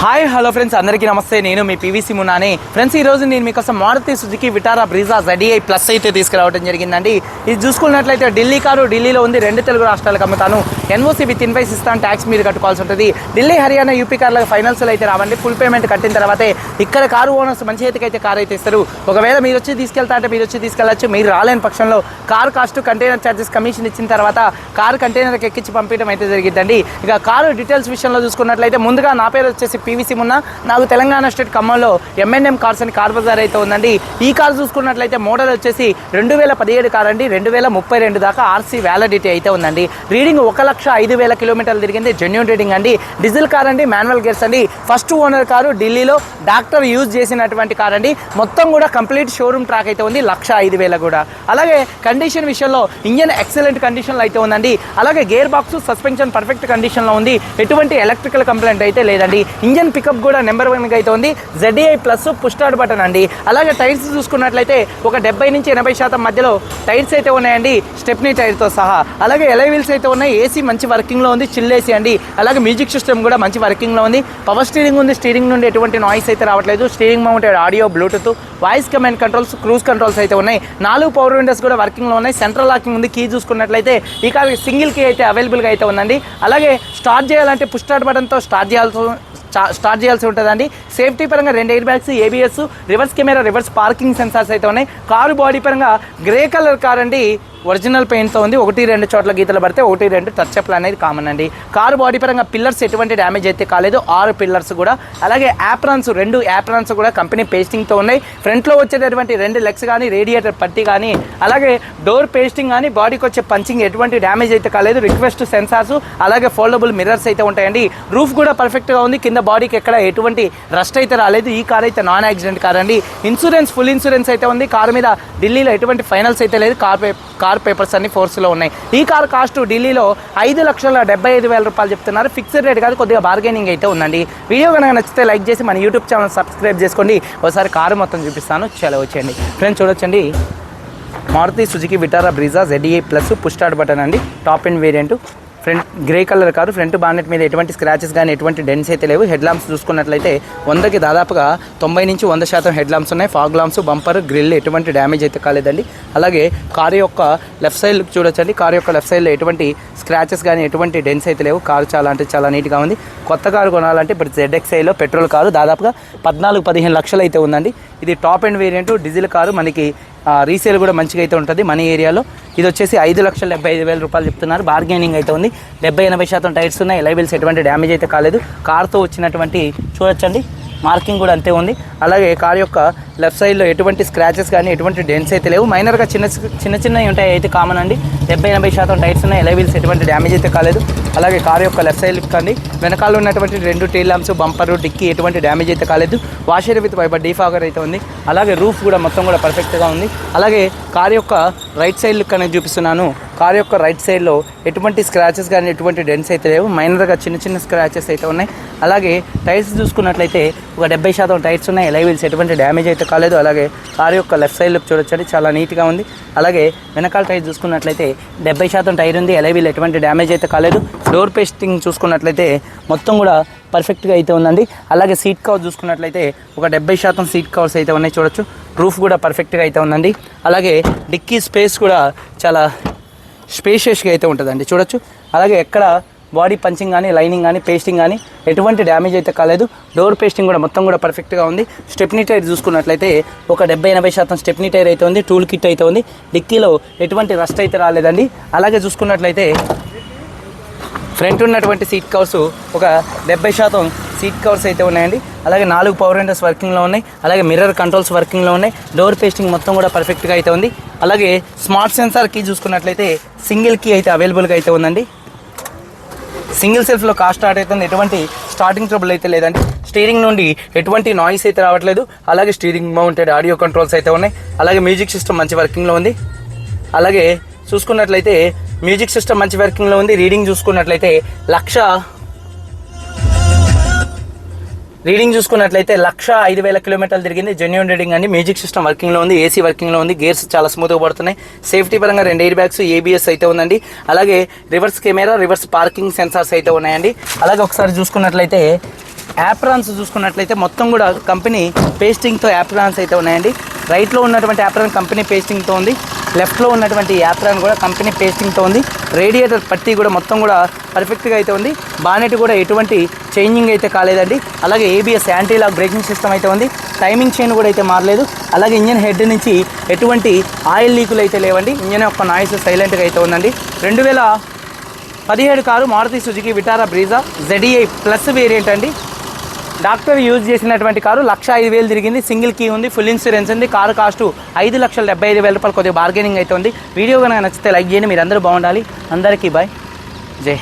Hi hello friends అందరికీ నమస్తే. నేను మీ పీవీసీ మున్నాని. ఫ్రెండ్స్ ఈ రోజు నేను మీకోసం Maruti Suzuki Vitara Brezza ZDI plus అయితే తీసుకురావడం జరిగిందండి. ఇది చూసుకున్నట్లయితే ఢిల్లీ కారు ఢిల్లీలో ఉంది. రెండు తెలుగు రాష్ట్రాలకు అమ్ముతాను. ఎన్ఓసీ విత్ ఇన్వైస్ ఇస్తాను ట్యాక్స్ మీరు కట్టుకోవాల్సి ఉంటుంది. ఢిల్లీ హర్యానా యూపీ కార్లకు ఫైనాన్స్ అయితే రావండి. ఫుల్ పేమెంట్ కట్టిన తర్వాతే ఇక్కడ కారు ఓనర్స్ మంచి చేతికి అయితే కారు అయితే ఇస్తారు. ఒకవేళ మీరు వచ్చి తీసుకెళ్తా అంటే మీరు వచ్చి తీసుకెళ్ళచ్చు. మీరు రాలేని పక్షంలో car cost container charges commission ఇచ్చిన తర్వాత కారు కంటైనర్కి ఎక్కించి పంపించడం అయితే జరిగిద్దండి. ఇక కారు డీటెయిల్స్ విషయంలో చూసుకున్నట్లయితే ముందుగా నా పేరు వచ్చేసి పీవీసీ మున్న. నాకు తెలంగాణ స్టేట్ ఖమ్మంలో ఎంఎన్ఎం కార్స్ అని కార్ బజార్ అయితే ఉందండి. ఈ కార్ చూసుకున్నట్లయితే మోడల్ వచ్చేసి రెండు వేల పదిహేడు కార్ అండి. రెండు వేల ముప్పై రెండు దాకా ఆర్సీ వ్యాలిడిటీ అయితే ఉందండి. రీడింగ్ ఒక లక్ష ఐదు వేల కిలోమీటర్లు తిరిగింది. జెన్యున్ రేటింగ్ అండి. డీజిల్ కార్ అండి మాన్యువల్ గేర్స్ అండి. ఫస్ట్ ఓనర్ కారు ఢిల్లీలో డాక్టర్ యూజ్ చేసినటువంటి కార్ అండి. మొత్తం కూడా కంప్లీట్ షోరూమ్ ట్రాక్ అయితే ఉంది. లక్ష ఐదు వేల కూడా. అలాగే కండిషన్ విషయంలో ఇంజన్ ఎక్సలెంట్ కండిషన్లో అయితే ఉందండి. అలాగే గేర్ బాక్స్ సస్పెన్షన్ పర్ఫెక్ట్ కండిషన్లో ఉంది. ఎటువంటి ఎలక్ట్రికల్ కంప్లైంట్ అయితే లేదండి. ఇంజన్ పికప్ కూడా నెంబర్ వన్గా అయితే ఉంది. జెడ్ఐ ప్లస్ పుష్టాడ్ బటన్ అండి. అలాగే టైర్స్ చూసుకున్నట్లయితే ఒక డెబ్బై నుంచి ఎనభై శాతం మధ్యలో టైర్స్ అయితే ఉన్నాయండి. స్టెప్నీ టైర్తో సహా. అలాగే ఎలై వీల్స్ అయితే ఉన్నాయి. ఏసీ మంచి వర్కింగ్లో ఉంది చిల్లేసి అండి అలాగే మ్యూజిక్ సిస్టమ్ కూడా మంచి వర్కింగ్లో ఉంది. పవర్ స్టీరింగ్ ఉంది స్టీరింగ్ నుండి ఎటువంటి నాయిస్ అయితే రావట్లేదు. Steering mounted audio bluetooth voice command controls cruise controls అయితే ఉన్నాయి. నాలుగు పవర్ విండోస్ కూడా వర్కింగ్లో ఉన్నాయి. సెంట్రల్ లాకింగ్ ఉంది కీ చూసుకున్నట్లయితే ఈ కార్ సింగిల్ కీ అయితే అవైలబుల్గా అయితే ఉందండి. అలాగే స్టార్ట్ చేయాలంటే పుష్ స్టార్ట్ బటన్తో స్టార్ట్ చేయాల్సి స్టార్ట్ చేయాల్సి ఉంటుందండి. సేఫ్టీ పరంగా రెండు air bags ABS reverse camera reverse parking sensors అయితే ఉన్నాయి. కారు బాడీ పరంగా గ్రే కలర్ కార్ అండి. ఒరిజినల్ పెయింట్తో ఉంది. ఒకటి రెండు చోట్ల గీతలు పడితే ఒకటి రెండు టచ్అప్లు అనేది కామన్ అండి. కారు బాడీ పరంగా పిల్లర్స్ ఎటువంటి డ్యామేజ్ అయితే కాలేదు. ఆరు పిల్లర్స్ కూడా. అలాగే యాప్రాన్స్ రెండు యాప్రాన్స్ కూడా కంపెనీ పేస్టింగ్తో ఉన్నాయి. ఫ్రంట్లో వచ్చేటటువంటి రెండు లెగ్స్ కానీ రేడియేటర్ పట్టి కానీ అలాగే డోర్ పేస్టింగ్ కానీ బాడీకి వచ్చే పంచింగ్ ఎటువంటి డ్యామేజ్ అయితే కాలేదు. రిక్వెస్ట్ సెన్సార్స్ అలాగే ఫోల్డబుల్ మిర్రర్స్ అయితే ఉంటాయండి. రూఫ్ కూడా పర్ఫెక్ట్గా ఉంది. కింద బాడీకి ఎక్కడ ఎటువంటి రస్ట్ అయితే రాలేదు. ఈ కార్ అయితే నాన్ యాక్సిడెంట్ కార్ అండి. ఇన్సూరెన్స్ ఫుల్ ఇన్సూరెన్స్ అయితే ఉంది. కార్ మీద ఢిల్లీలో ఎటువంటి ఫైనల్స్ అయితే లేదు. కార్ కార్ కార్ పేపర్స్ అన్ని ఫోర్స్లో ఉన్నాయి. ఈ కార్ కాస్ట్ ఢిల్లీలో ఐదు లక్షల డెబ్బై ఐదు వేల రూపాయలు చెప్తున్నారు. ఫిక్స్డ్ రేట్ కాదు కొద్దిగా బార్గెనింగ్ అయితే ఉందండి. వీడియో కనుక నచ్చితే లైక్ చేసి మన యూట్యూబ్ ఛానల్ సబ్స్క్రైబ్ చేసుకోండి. ఒకసారి కారు మొత్తం చూపిస్తాను. చాలా వచ్చేయండి. ఫ్రెండ్స్ చూడొచ్చండి. Maruti Suzuki Vitara Brezza ZE plus push start button అండి. Top and variant. Front grey colour car front bonnet మీద ఎటువంటి స్క్రాచెస్ కానీ ఎటువంటి డెన్స్ అయితే లేవు. హెడ్ లాంప్స్ చూసుకున్నట్లయితే వందకి దాదాపుగా తొంభై నుంచి వంద శాతం హెడ్ లాంప్స్ ఉన్నాయి. ఫాగ్ లాంప్స్ బంపర్ గ్రిల్ ఎటువంటి డ్యామేజ్ అయితే కాలేదండి. అలాగే కారు యొక్క లెఫ్ట్ సైడ్ లుక్ చూడొచ్చండి. కారు యొక్క లెఫ్ట్ సైడ్లో ఎటువంటి స్క్రాచెస్ కానీ ఎటువంటి డెన్స్ అయితే లేవు. కారు చాలా అంటే చాలా నీట్గా ఉంది. కొత్త కారు కొనాలంటే ఇప్పుడు జెడ్ఎక్స్ఐలో పెట్రోల్ కారు దాదాపుగా పద్నాలుగు పదిహేను లక్షలు అయితే ఉందండి. ఇది top and variant diesel car. మనకి రీసేల్ కూడా మంచిగా అయితే ఉంటుంది మన ఏరియాలో. ఇది వచ్చేసి ఐదు లక్షల డెబ్బై ఐదు వేల రూపాయలు చెప్తున్నారు. బార్గెనింగ్ అయితే ఉంది. డెబ్బై ఎనభై శాతం టైర్స్ ఉన్నాయి. లైబిల్స్ ఎటువంటి డ్యామేజ్ అయితే కాలేదు. కార్తో వచ్చినటువంటి చూడొచ్చండి. మార్కింగ్ కూడా అంతే ఉంది. అలాగే కార్ యొక్క లెఫ్ట్ సైడ్లో ఎటువంటి స్క్రాచెస్ కానీ ఎటువంటి డెన్స్ అయితే లేవు. మైనర్గా చిన్న చిన్న చిన్నవి ఉంటాయి. అయితే కామన్ అండి. డెబ్బై ఎనభై శాతం టైర్స్ ఉన్నాయి. ఎలైవిల్స్ ఎటువంటి డ్యామేజ్ అయితే కాలేదు. అలాగే కార్ యొక్క లెఫ్ట్ సైడ్ కానీ వెనకాల ఉన్నటువంటి రెండు టైల్ ల్యాంప్స్ బంపర్ డిక్కీ ఎటువంటి డ్యామేజ్ అయితే కాలేదు. వాషర్ విత్ వైపర్ డీఫాగర్ అయితే ఉంది. అలాగే రూఫ్ కూడా మొత్తం కూడా పర్ఫెక్ట్గా ఉంది. అలాగే కార్ యొక్క రైట్ సైడ్ లుక్ అనేది చూపిస్తున్నాను. కార్ యొక్క రైట్ సైడ్లో ఎటువంటి స్క్రాచెస్ కానీ ఎటువంటి డెన్స్ అయితే లేవు. మైనర్గా చిన్న చిన్న స్క్రాచెస్ అయితే ఉన్నాయి. అలాగే టైర్స్ చూసుకున్నట్లయితే ఒక డెబ్బై శాతం టైర్స్ ఉన్నాయి. ఎలైవిల్స్ ఎటువంటి డ్యామేజ్ అయితే కాలేదు. అలాగే కార్ యొక్క లెఫ్ట్ సైడ్ చూడొచ్చండి. చాలా నీట్గా ఉంది. అలాగే వెనకాల టైర్ చూసుకున్నట్లయితే డెబ్బై శాతం టైర్ ఉంది. ఎలైవిల్ ఎటువంటి డ్యామేజ్ అయితే కాలేదు. డోర్ పేస్టింగ్ చూసుకున్నట్లయితే మొత్తం కూడా పర్ఫెక్ట్గా అయితే ఉందండి. అలాగే సీట్ కవర్ చూసుకున్నట్లయితే ఒక డెబ్బై శాతం సీట్ కవర్స్ అయితే ఉన్నాయి. చూడొచ్చు. రూఫ్ కూడా పర్ఫెక్ట్గా అయితే ఉందండి. అలాగే డిక్కీ స్పేస్ కూడా చాలా స్పేషియస్గా అయితే ఉంటుందండి. చూడొచ్చు. అలాగే ఎక్కడ బాడీ పంచింగ్ కానీ లైనింగ్ కానీ పేస్టింగ్ కానీ ఎటువంటి డ్యామేజ్ అయితే కాలేదు. డోర్ పేస్టింగ్ కూడా మొత్తం కూడా పర్ఫెక్ట్గా ఉంది. స్టెప్నీ టైర్ చూసుకున్నట్లయితే ఒక డెబ్బై ఎనభై శాతం స్టెప్నీ టైర్ అయితే ఉంది టూల్ కిట్ అయితే ఉంది. డిక్కీలో ఎటువంటి రస్ట్ అయితే రాలేదండి. అలాగే చూసుకున్నట్లయితే ఫ్రంట్ ఉన్నటువంటి సీట్ కవర్స్ ఒక డెబ్బై శాతం సీట్ కవర్స్ అయితే ఉన్నాయండి. అలాగే నాలుగు పవర్ విండోస్ వర్కింగ్లో ఉన్నాయి. అలాగే మిర్రర్ కంట్రోల్స్ వర్కింగ్లో ఉన్నాయి. డోర్ పేస్టింగ్ మొత్తం కూడా పర్ఫెక్ట్గా అయితే ఉంది. అలాగే స్మార్ట్ సెన్సార్ కీ చూసుకున్నట్లయితే సింగిల్ కీ అయితే అవైలబుల్గా అయితే ఉందండి. సింగిల్ సెల్ఫ్లో కార్ స్టార్ట్ అవుతుంది ఎటువంటి స్టార్టింగ్ ట్రబుల్ అయితే లేదండి. స్టీరింగ్ నుండి ఎటువంటి నాయిస్ అయితే రావట్లేదు. అలాగే స్టీరింగ్ మౌంటెడ్ ఆడియో కంట్రోల్స్ అయితే ఉన్నాయి. అలాగే మ్యూజిక్ సిస్టమ్ మంచి వర్కింగ్లో ఉంది. అలాగే చూసుకున్నట్లయితే మ్యూజిక్ సిస్టమ్ మంచి వర్కింగ్లో ఉంది. రీడింగ్ చూసుకున్నట్లయితే లక్ష రీడింగ్ చూసుకున్నట్లయితే లక్ష ఐదు వేల కిలోమీటర్లు తిరిగింది. జెన్యున్ రీడింగ్ అండి. మ్యూజిక్ సిస్టమ్ వర్కింగ్లో ఉంది. ఏసీ వర్కింగ్లో ఉంది. గేర్స్ చాలా స్మూత్గా పడుతున్నాయి. సేఫ్టీ పరంగా రెండు ఎయిర్ బ్యాగ్స్ ఏబిఎస్ అయితే ఉందండి. అలాగే reverse camera reverse parking sensors అయితే ఉన్నాయండి. అలాగే ఒకసారి చూసుకున్నట్లయితే యాప్రాన్స్ చూసుకున్నట్లయితే మొత్తం కూడా కంపెనీ పేస్టింగ్తో యాప్రాన్స్ అయితే ఉన్నాయండి. రైట్లో ఉన్నటువంటి యాప్రాన్ కంపెనీ పేస్టింగ్తో ఉంది. లెఫ్ట్లో ఉన్నటువంటి యాప్రాన్ కూడా కంపెనీ పేస్టింగ్తో ఉంది. రేడియేటర్ పట్టి కూడా మొత్తం కూడా పర్ఫెక్ట్గా అయితే ఉంది. బానెట్ కూడా ఎటువంటి చేంజింగ్ అయితే కాలేదండి. అలాగే ABS anti lock braking system అయితే ఉంది. టైమింగ్ చైన్ కూడా అయితే మారలేదు. అలాగే ఇంజన్ హెడ్ నుంచి ఎటువంటి ఆయిల్ లీకులు అయితే లేవండి. ఇంజన్ యొక్క నాయిస్ సైలెంట్గా అయితే ఉందండి. రెండు వేల పదిహేడు car Maruti Suzuki Vitara Brezza ZDi plus variant అండి. డాక్టర్ యూజ్ చేసినటువంటి కారు లక్ష ఐదు వేలు తిరిగింది. సింగిల్ కీ ఉంది ఫుల్ ఇన్సూరెన్స్ ఉంది. కారు కాస్ట్ ఐదు లక్షల డెబ్బై ఐదు వేల రూపాయలు కొద్దిగా బార్గెనింగ్ అయితే ఉంది. వీడియో కనుక నచ్చితే లైక్ చేయండి మీరు అందరూ బాగుండాలి. అందరికీ బాయ్. జై